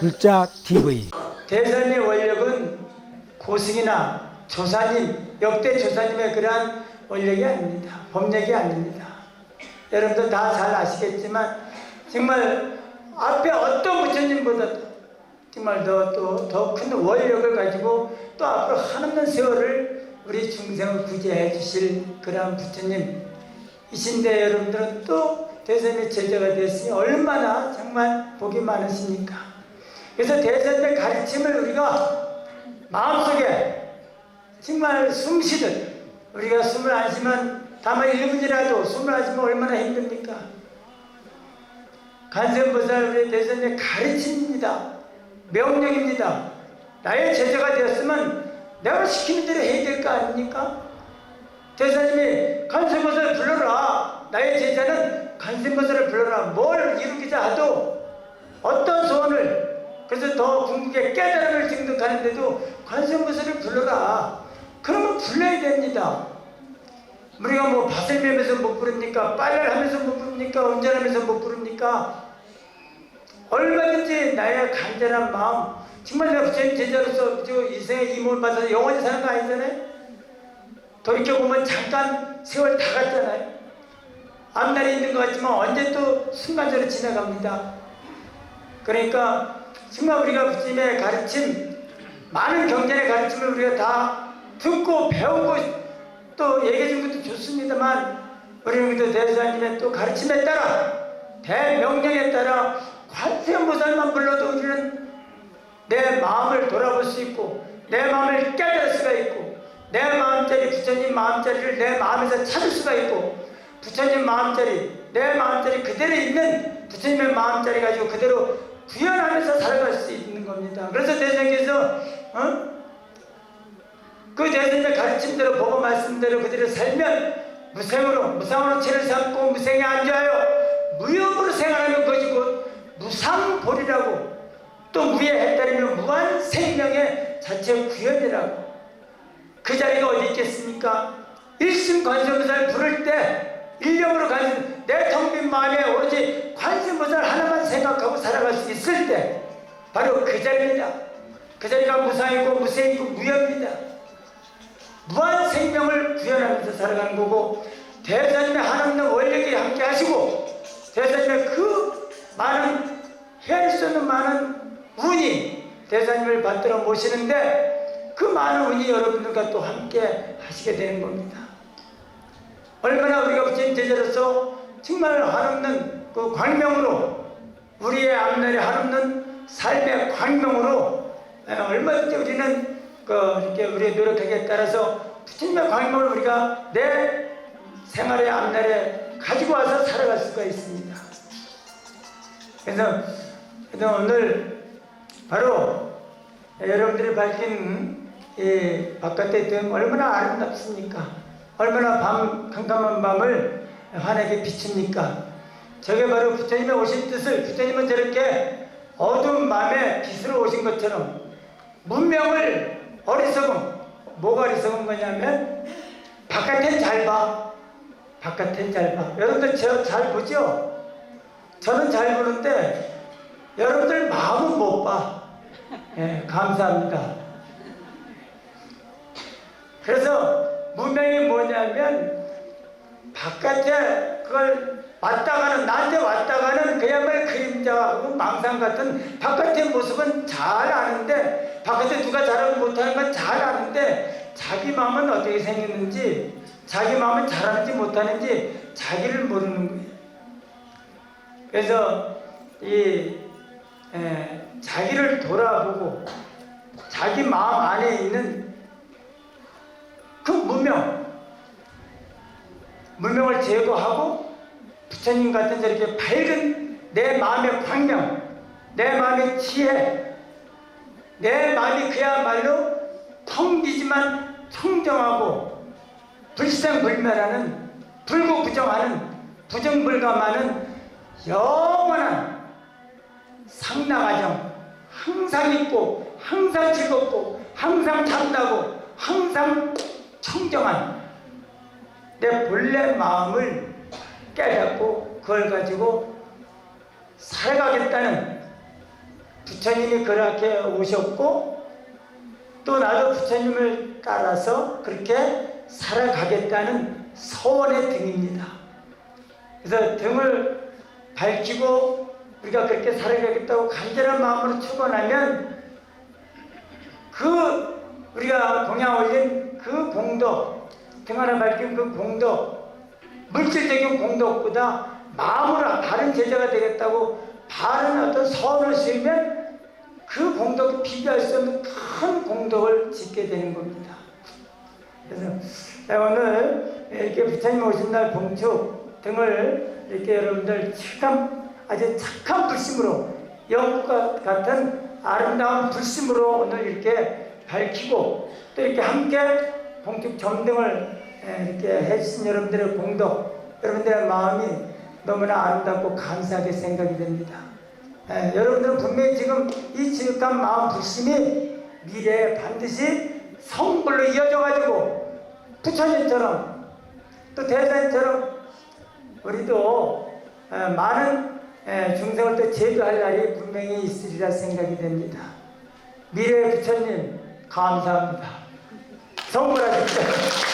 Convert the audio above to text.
불자 TV 대선의 원력은 고승이나 조사님, 역대 조사님의 그러한 원력이 아닙니다. 법력이 아닙니다. 여러분들 다 잘 아시겠지만 정말 앞에 어떤 부처님보다도 정말 더큰 원력을 가지고 또 앞으로 한없는 세월을 우리 중생을 구제해 주실 그러한 부처님 이신데 여러분들은 또 대선의 제자가 됐으니 얼마나 정말 복이 많으십니까? 그래서 대선의 가르침을 우리가 마음속에 정말 숨 쉬듯 우리가 숨을 안 쉬면 다만 1분이라도 숨을 안 쉬면 얼마나 힘듭니까? 간선보살 우리 대선의 가르침입니다. 명령입니다. 나의 제자가 되었으면 내가 시키는 대로 해야 될 거 아닙니까? 대사님이 간선보살을 불러라. 나의 제자는 간선보살을 불러라. 뭘 이루기자 하도 어떤 소원을 그래서 더 궁극의 깨달음을 증득하는데도 관세음보살을 불러라. 그러면 불러야 됩니다. 우리가 뭐 밭을 매면서 못 부릅니까? 빨래를 하면서 못 부릅니까? 운전하면서 못 부릅니까? 얼마든지 나의 간절한 마음, 정말 내가 부처님 제자로서 저 인생의 이목을 받아서 영원히 사는 거 아니잖아요? 돌이켜보면 잠깐 세월 다 갔잖아요? 앞날이 있는 것 같지만 언제 또 순간적으로 지나갑니다. 그러니까 정말 우리가 부처님의 가르침, 많은 경전의 가르침을 우리가 다 듣고 배우고 또 얘기해 준 것도 좋습니다만 우리는 또 대사님의 또 가르침에 따라 대명령에 따라 관세음보살만 불러도 우리는 내 마음을 돌아볼 수 있고 내 마음을 깨달을 수가 있고 내 마음자리 부처님 마음자리를 내 마음에서 찾을 수가 있고 부처님 마음자리 내 마음자리 그대로 있는 부처님의 마음자리 가지고 그대로 구현하면서 살아갈 수 있는 겁니다. 그래서 대성께서 어? 그 대선의 가르침대로 보고 말씀대로 그대로 살면 무생으로 무상으로 채를 삼고 무생에 앉아요. 무역으로 생활하는 것이 곧 무상볼이라고 또 무에 해따르면 무한 생명의 자체 구현이라고 그 자리가 어디 있겠습니까? 일심 관세음보살 부를 때 일념으로 관세 내 텅빈 마음에 오로지 관세음보살 하나만 생각하고 살아갈 수 있을 때 바로 그 자리입니다. 그 자리가 무상이고 무생이고 무역입니다. 무한 생명을 구현하면서 살아가는 거고 대사님의 한없는 원력이 함께 하시고 많은 헤아릴 수 없는 많은 운이 대사님을 받들어 모시는데 그 많은 운이 여러분들과 또 함께 하시게 되는 겁니다. 얼마나 우리가 부처님 제자로서 정말 한없는 그 광명으로 우리의 앞날에 한없는 삶의 광명으로 에, 얼마든지 우리는 그 이렇게 우리의 노력하기에 따라서 부처님의 광명을 우리가 내 생활의 앞날에 가지고 와서 살아갈 수가 있습니다. 그래서, 그래서 오늘 바로 여러분들이 밝힌 이 바깥의 등 얼마나 아름답습니까? 얼마나 밤 캄캄한 밤을 환하게 비춥니까? 저게 바로 부처님의 오신 뜻을 부처님은 저렇게 어두운 밤에 빛으로 오신 것처럼 문명을 어리석음 뭐가 어리석은 거냐면 바깥엔 잘 봐. 바깥엔 잘 봐. 여러분들 저 잘 보죠? 저는 잘 보는데 여러분들 마음은 못 봐. 예, 감사합니다. 그래서 문명이 뭐냐면 바깥에 그걸 왔다가는 나한테 왔다가는 그야말로 그림자하고 망상 같은 바깥의 모습은 잘 아는데 바깥에 누가 잘하고 못하는 건 잘 아는데 자기 마음은 어떻게 생겼는지 자기 마음은 잘하는지 못하는지 자기를 모르는 거예요. 그래서 이 에, 자기를 돌아보고 자기 마음 안에 있는 그 문명 문명을 제거하고 부처님 같은 저렇게 밝은 내 마음의 광명 내 마음의 지혜 내 마음이 그야말로 텅 비지만 청정하고 불생불멸하는 불구부정하는 부정불감하는 영원한 상나가정 항상 있고 항상 즐겁고 항상 참다고 항상 청정한 내 본래 마음을 깨닫고 그걸 가지고 살아가겠다는 부처님이 그렇게 오셨고 또 나도 부처님을 따라서 그렇게 살아가겠다는 소원의 등입니다. 그래서 등을 밝히고 우리가 그렇게 살아가겠다고 간절한 마음으로 축원하면 그 우리가 공양 올린 그 공덕 등 하나 밝힌 그 공덕 물질적인 공덕보다 마음으로 바른 제자가 되겠다고 바른 어떤 서원을 세우면 그 공덕이 비교할 수 없는 큰 공덕을 짓게 되는 겁니다. 그래서 오늘 이렇게 부처님 오신 날 봉축 등을 이렇게 여러분들 착한 아주 착한 불심으로 영국과 같은 아름다운 불심으로 오늘 이렇게 밝히고 또 이렇게 함께 봉축 점등을 이렇게 해주신 여러분들의 공덕 여러분들의 마음이 너무나 아름답고 감사하게 생각이 됩니다. 예, 여러분들은 분명히 지금 이 지극한 마음 불심이 미래에 반드시 성불로 이어져가지고 부처님처럼 또 대사님처럼 우리도 에, 많은 에, 중생을 또 제도할 날이 분명히 있으리라 생각이 됩니다. 미래의 부처님 감사합니다. 성불하십시오.